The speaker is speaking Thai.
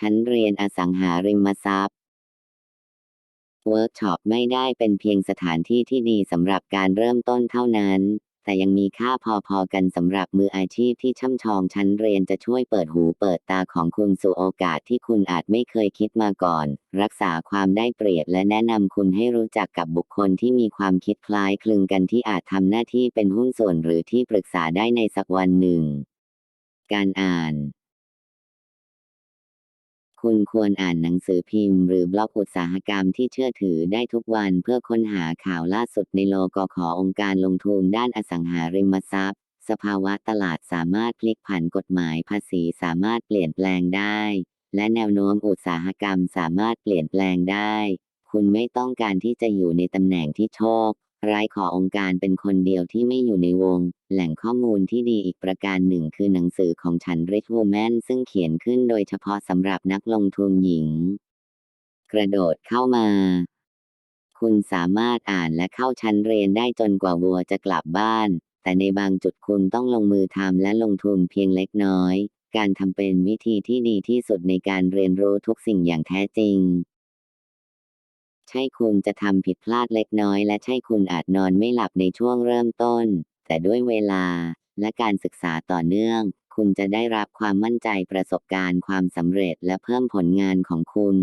ชั้นเรียนอสังหาริมทรัพย์เวิร์กช็อปไม่ได้เป็นเพียงสถานที่ที่ดีสำหรับการเริ่มต้นเท่านั้น แต่ยังมีค่าพอๆกันสำหรับมืออาชีพที่ช่ำชองชั้นเรียนจะช่วยเปิดหูเปิดตาของคุณสู่โอกาสที่คุณอาจไม่เคยคิดมาก่อน รักษาความได้เปรียบและแนะนำคุณให้รู้จักกับบุคคลที่มีความคิดคล้ายคลึงกันที่อาจทำหน้าที่เป็นหุ้นส่วนหรือที่ปรึกษาได้ในสักวันหนึ่ง การอ่าน คุณควรอ่านหนังสือพิมพ์หรือบล็อกอุตสาหกรรมที่เชื่อถือได้ทุกวันเพื่อค้นหาข่าวล่าสุดในโลกขอองค์การลงทุนด้านอสังหาริมทรัพย์ สภาวะตลาดสามารถพลิกผันกฎหมายภาษีสามารถเปลี่ยนแปลงได้ และแนวโน้มอุตสาหกรรมสามารถเปลี่ยนแปลงได้ คุณไม่ต้องการที่จะอยู่ในตำแหน่งที่โชค ไร้ขอองค์การเป็นคนเดียวที่ไม่อยู่ในวง แหล่งข้อมูลที่ดีอีกประการหนึ่งคือหนังสือของฉัน Rich Woman ซึ่งเขียนขึ้นโดยเฉพาะสำหรับนักลงทุนหญิง กระโดดเข้ามา คุณสามารถอ่านและเข้าชั้นเรียนได้จนกว่าวัวจะกลับบ้าน แต่ในบางจุดคุณต้องลงมือทำและลงทุนเพียงเล็กน้อย การทำเป็นวิธีที่ดีที่สุดในการเรียนรู้ทุกสิ่งอย่างแท้จริง ใช่คุณจะทำผิดพลาดเล็กน้อย และใช่คุณอาจนอนไม่หลับในช่วงเริ่มต้น แต่ด้วยเวลาและการศึกษาต่อเนื่อง คุณจะได้รับความมั่นใจประสบการณ์ความสำเร็จและเพิ่มผลงานของคุณ